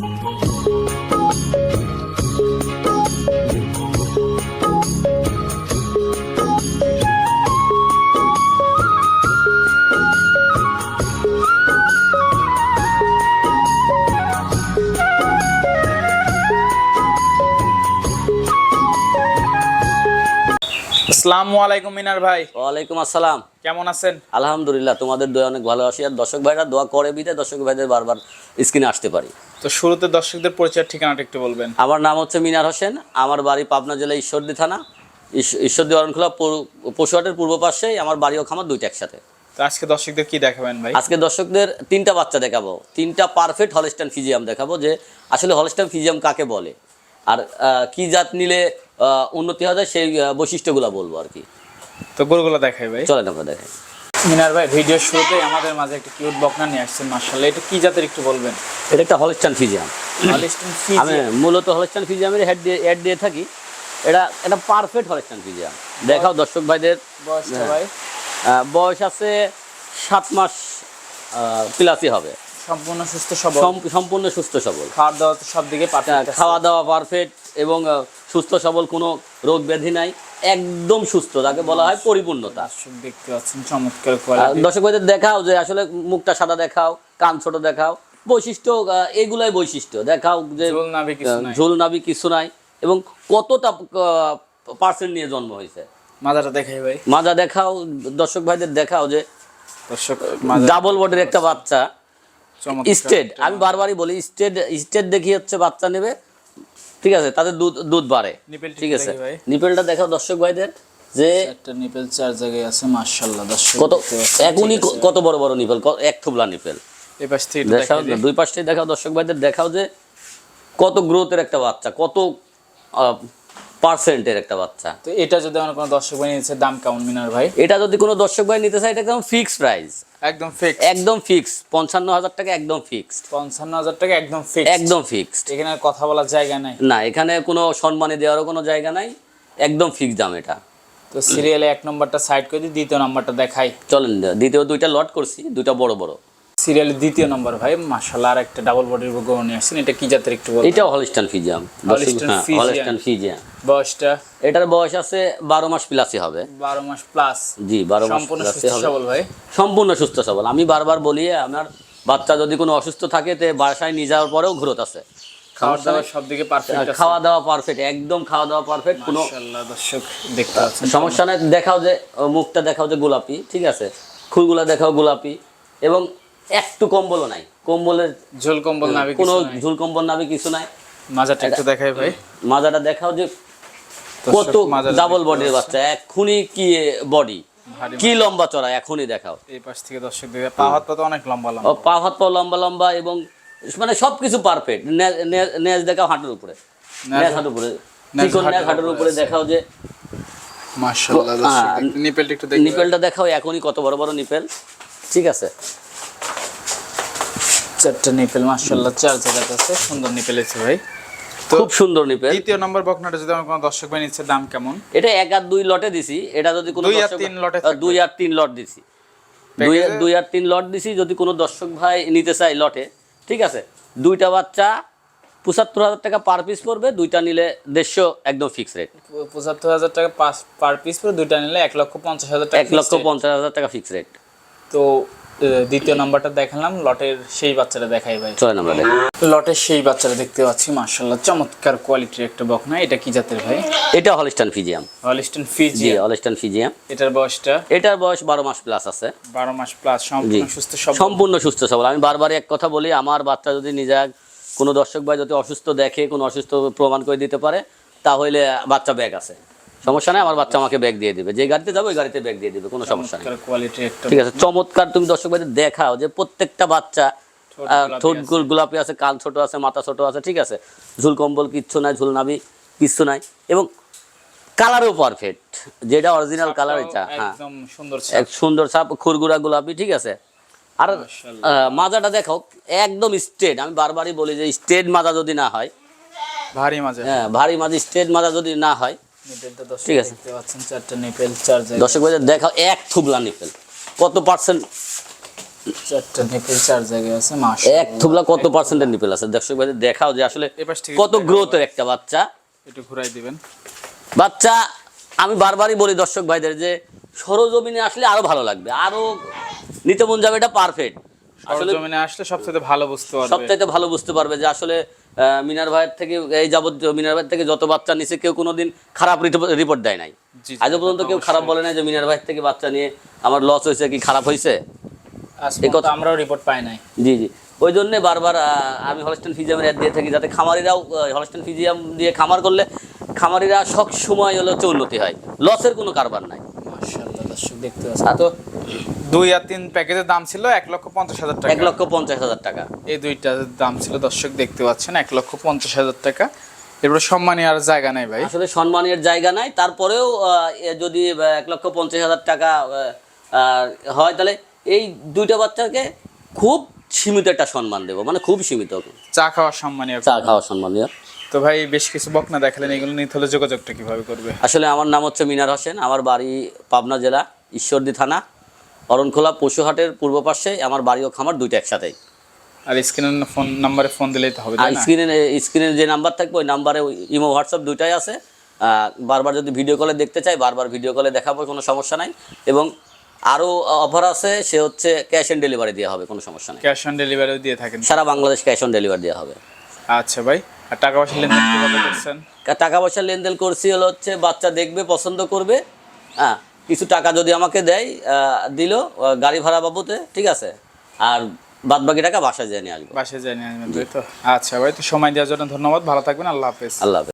Música আসসালামু আলাইকুম মিনার ভাই। ওয়ালাইকুম আসসালাম। কেমন আছেন? আলহামদুলিল্লাহ তোমাদের দোয়া অনেক ভালো আছি। আর দর্শক ভাইরা দোয়া করে বিদে দর্শক ভাইদের বারবার স্ক্রিনে আসতে পারি। তো শুরুতে দর্শকদের পরিচয় ঠিকানাটা একটু বলবেন। আমার নাম হচ্ছে মিনার হোসেন। আমার বাড়ি পাবনা জেলা ঈশ্বরদী থানা। ঈশ্বরদী অরণখোলা পশুহাটের পূর্ব পাশেই আমার বাড়ি ও খামার দুইটা একসাথে। তো আজকে দর্শকদের কি দেখাবেন ভাই? আজকে দর্শকদের তিনটা বাচ্চা দেখাবো। তিনটা পারফেক্ট হলস্টান ফিজিয়াম দেখাবো যে আসলে হলস্টান ফিজিয়াম কাকে বলে? আর কি জাত নিলে উন্নতি হবে সেই বৈশিষ্ট্যগুলো বলব আর কি। তো গরুগুলো দেখাই ভাই। চলেন আমরা দেখাই। মিনার ভাই ভিডিও শুরুতে আমাদের মাঝে একটা কিউট বকনা নিয়ে আসছেন মার্শাল্লাহ এটা কি জাতের একটু বলবেন? এটা একটা হলস্টান ফিজিয়াম হলিস্টিন আমি মূলত হলস্টান ফিজিয়ামের হেড দিয়ে অ্যাড দিয়ে থাকি। এটা এটা পারফেক্ট হলস্টান ফিজিয়াম দেখাও দর্শক ভাইদের। বয়স ভাই? বয়স আছে সাত মাস প্লাসই হবে। সম্পূর্ণ সুস্থ সবল। সম্পূর্ণ সুস্থ সবল। খাওয়া দাওয়া সব দিকে খাওয়া দাওয়া পারফেক্ট এবং সুস্থ সবল কোনো রোগ ব্যাধি নাই। একদম সুস্থ তাকে বলা হয় পরিপূর্ণতা। দর্শক দেখতে পাচ্ছেন চমৎকার দর্শক ভাইদের দেখাও যে আসলে মুখটা সাদা দেখাও কান ছোট দেখাও। বৈশিষ্ট্য এগুলাই বৈশিষ্ট্য। দেখাও যে ঝোল নাভি কিছু নাই। নাবি কিছু নাই। এবং কতটা পার্সেন্ট নিয়ে জন্ম হয়েছে? মাজাটা দেখাই ভাই। মাজা দেখাও দর্শক ভাইদের দেখাও যে দর্শক ডাবল বডির একটা বাচ্চা। স্টেড আমি বারবারই বলি স্টেড স্টেড দেখি হচ্ছে বাচ্চা নেবে। ঠিক আছে তাদের দুধ দুধ বাড়ে। ঠিক আছে। নিপেলটা দেখাও দর্শক ভাইদের যে একটা নিপেল চার জায়গায় আছে মাশাআল্লাহ দর্শক কত পাচ্ছেন। এখনই কত বড় বড় নিপেল এক থুবলা নিপেল। এই পাশ থেকে দেখাও দিই। দুই পাশটাই দেখাও দর্শক ভাইদের দেখাও যে কত গ্রোথের একটা বাচ্চা কত পার্সেন্টের একটা বাচ্চা। তো এটা যদি আমার কোনো দর্শক ভাই নিচ্ছে দাম কেমন মিনার ভাই? এটা যদি কোনো দর্শক ভাই নিতে চায় এটা একদম ফিক্সড প্রাইস একদম ফিক্স একদম ফিক্সড পঞ্চান্ন হাজার টাকা একদম ফিক্সড পঞ্চান্ন হাজার টাকা একদম ফিক্স একদম ফিক্সড এখানে কথা বলার জায়গা নাই? না এখানে কোনো সম্মানী দেওয়ারও কোনো জায়গা নাই। একদম ফিক্সড দাম এটা। তো সিরিয়ালে এক নম্বরটা সাইড করে দিই দ্বিতীয় নম্বরটা দেখাই। চলেন দ্বিতীয় দুইটা লট করছি দুইটা বড় বড়। সিরিয়ালের দ্বিতীয় নম্বর ভাই মাশাআল্লাহ আর একটা ডাবল বডির গরু নিয়ে আসছেন। এটা কি জাতের একটু বল এটাও হলিস্টান ফিজিয়াম। হলিস্টান ফিজিয়াম বয়সটা? এটার বয়স আছে বারো মাস প্লাসই হবে। বারো মাস প্লাস জি বারো মাস সম্পূর্ণ প্লাসই সুস্থ হবে। সবল ভাই। সম্পূর্ণ সুস্থ সবল। আমি বারবার বলি আমার বাচ্চা যদি কোনো অসুস্থ থাকে তে বাসায় নিয়ে যাওয়ার পরেও ঘুরত আছে। খাওয়ার দাওয়ার সব দিকে পারফেক্ট খাওয়া দাওয়া পারফেক্ট একদম খাওয়া দাওয়া পারফেক্ট কোনো দর্শক দেখতে পাচ্ছেন। সমস্যা নাই দেখাও যে মুখটা দেখাও যে গোলাপি ঠিক আছে? খুরগুলা দেখাও গোলাপি। এবং একটু কম্বলও নাই। কম্বলের ঝোল কম্বল নাবি কোনো ঝুল কম্বল নাবি কিছু নাই। মাজাটা একটু দেখাই ভাই। মাজাটা দেখাও যে কত ডাবল বডির বাচ্চা এখনই কি বডি কি লম্বা চড়া এখনই দেখাও। এই পাশ থেকে দর্শক দেখে পা হাত পা তো অনেক লম্বা লম্বা। পা হাত পা লম্বা লম্বা এবং মানে সবকিছু পারফেক্ট নেজ দেখাও হাঁটুর উপরে। নেজ- হাঁটুর উপরে। নেজ চিকন নেজ হাঁটুর উপরে দেখাও যে মাশাআল্লাহ দর্শক, দর্শক নিপেলটা একটু দেখি নিপেলটা দেখাও এখনই কত বড় বড় নিপেল। ঠিক আছে। চারটা নিপেল মাশাআল্লাহ চার জায়গাতে আছে। সুন্দর নিপেল আছে ভাই। খুব সুন্দর নিপেল। দ্বিতীয় নম্বর বকনাটা যদি আমার কোনো দর্শক ভাই নিচ্ছে দাম কেমন? এটা এক আর দুই লটে দিছি। এটা যদি কোনো দুই আর তিন লটে দুই আর তিন লট দিছি। দুই দুই আর তিন লট দিছি যদি কোনো দর্শক ভাই নিতে চায় লটে। ঠিক আছে? দুইটা বাচ্চা পঁচাত্তর হাজার টাকা পার পিস পড়বে দুইটা নিলে দেড়শো একদম ফিক্স রেট পঁচাত্তর হাজার টাকা পার পিস করে দুইটা নিলে এক লক্ষ পঞ্চাশ হাজার টাকা এক লক্ষ পঞ্চাশ হাজার টাকা ফিক্স রেট তো দ্বিতীয় নাম্বারটা দেখালাম লটের সেই বাচ্চাটা দেখাই ভাই। ছয় নম্বর লটের সেই বাচ্চাটা দেখতে পাচ্ছি মাশাআল্লাহ চমৎকার কোয়ালিটির একটা বকনা এটা কি জাতের ভাই? এটা হলিস্টান ফিজিয়াম হলিস্টন জি হলিস্টান ফিজিয়াম এটার বয়সটা? এটার বয়স বারো মাস প্লাস আছে। বারো মাস প্লাস সম্পূর্ণ সুস্থ সব সম্পূর্ণ সুস্থ সবল। আমি বারবার এক কথা বলি আমার বাচ্চা যদি নিজে কোনো দর্শক ভাই যদি অসুস্থ দেখে কোনো অসুস্থ প্রমাণ করে দিতে পারে তাহলে বাচ্চা ব্যাগ আছে। সমস্যা নেই আমার বাচ্চা আমাকে ব্যাগ দিয়ে দিবে। যে গাড়িতে যাব ওই গাড়িতে ব্যাগ দিয়ে দিবে কোনো সমস্যা নেই। ঠিক আছে চমৎকার তুমি দর্শক ভাইদের দেখাও যে প্রত্যেকটা বাচ্চা ঠোঁট গোলাপি আছে। গুল- গোলাপি আছে কান ছোট আছে মাথা ছোট আছে ঠিক আছে। ঝুল কম্বল কিচ্ছু নাই ঝুল নাবি কিচ্ছু নাই। এবং কালারও পারফেক্ট যেটা অরিজিনাল কালার এটা হ্যাঁ। এক সুন্দর সাপ খুরগুড়া গোলাপি ঠিক আছে। আর মাজাটা দেখো একদম স্ট্রেট আমি বারবারই বলি যে স্ট্রেট মাজা যদি না হয় ভারী মাঝে হ্যাঁ ভারী মাজা স্ট্রেট মাজা যদি না হয় ঠিক আছে। চারটা নিপেল দর্শক দেখাও এক থুবলা নিপেল। কত পার্সেন্ট চারটা নিপেল চার জায়গায় আছে মাস এক থুবলা কত পার্সেন্টের নিপেল আছে? দর্শক ভাই দেখাও যে আসলে কত গ্রোথের একটা বাচ্চা। একটু ঘুরাই দিবেন। বাচ্চা আমি বারবারই বলি দর্শক ভাইদের যে সরজমিনে আসলে আরও ভালো লাগবে। আরও নিতে মন যাবে এটা পারফেক্ট আসলে সরজমিনে আসলে সবচেয়ে ভালো বুঝতে পারবে। সবচাইতে ভালো বুঝতে পারবে যে আসলে মিনার ভাইয়ের থেকে এই যাবত মিনার ভাইয়ের থেকে যত বাচ্চা নিছে কেউ কোনোদিন খারাপ রিপোর্ট দেয় নাই। আজও পর্যন্ত কেউ খারাপ বলে নাই যে মিনার ভাইয়ের থেকে বাচ্চা নিয়ে আমার লস হয়েছে কি খারাপ হয়েছে? আমরাও রিপোর্ট পাই নাই। জি জি। ওই জন্যে বারবার আমি হলস্টেন ফিজিয়ামের অ্যাড দিয়ে থাকি যাতে খামারিরাও হলস্টেন ফিজিয়াম দিয়ে খামার করলে খামারিরা সব সময় হলো উন্নতি হয়। লসের কোনো কারবার নাই। মাশাআল্লাহ দর্শক দেখতে পাচ্ছেন। তো দুই আর তিন প্যাকেজের দাম ছিল এক লক্ষ পঞ্চাশ হাজার টাকা। এক লক্ষ পঞ্চাশ হাজার টাকা। এই দুইটার দাম ছিল দর্শক দেখতে পাচ্ছেন এক লক্ষ পঞ্চাশ হাজার টাকা। এরপরে সম্মানী আর জায়গা নাই ভাই। আসলে সম্মানের জায়গা নাই তারপরেও যদি এক লক্ষ পঞ্চাশ হাজার টাকা হয় তাহলে এই দুইটা বাচ্চাকে খুব সীমিত একটা সম্মান দেবো মানে খুব সীমিত। চা খাওয়ার সম্মানীয় চা খাওয়া সম্মানীয়। তো ভাই বেশ কিছু বকনা দেখালেন এগুলো নিতে হলে যোগাযোগটা কীভাবে করবে? আসলে আমার নাম হচ্ছে মিনার হোসেন আমার বাড়ি পাবনা জেলা ঈশ্বরদী থানা। অরণখোলা পশুহাটের পূর্ব পাশে আমার বাড়ি ও খামার দুইটা একসাথেই। আর স্ক্রিনের ফোন নাম্বারে ফোন দিলেই তো হবে আর স্ক্রিনে স্ক্রিনে যে নাম্বার থাকবে ওই নাম্বারে ইমো হোয়াটসঅ্যাপ দুইটাই আছে। বারবার যদি ভিডিও কলে দেখতে চাই বারবার ভিডিও কলে দেখাবো কোনো সমস্যা নাই। এবং আরও অফার আছে সে হচ্ছে ক্যাশ অন ডেলিভারি দেওয়া হবে কোনো সমস্যা নেই। ক্যাশ অন ডেলিভারিও দিয়ে থাকেন? সারা বাংলাদেশ ক্যাশ অন ডেলিভারি দেওয়া হবে। আচ্ছা ভাই আর টাকা পয়সা লেনদেন টাকা পয়সা লেনদেন করছি হলো হচ্ছে বাচ্চা দেখবে পছন্দ করবে হ্যাঁ। কিছু টাকা যদি আমাকে দেয় দিল গাড়ি ভাড়া বাবুতে ঠিক আছে। আর বাদ বাকি টাকা বাসায় যেয়ে নিয়ে আসব। বাসায় জানি আসবেন তো? আচ্ছা ভাই তো সময় দেওয়ার জন্য ধন্যবাদ ভালো থাকবেন আল্লাহ হাফেজ। আল্লাহ হাফেজ।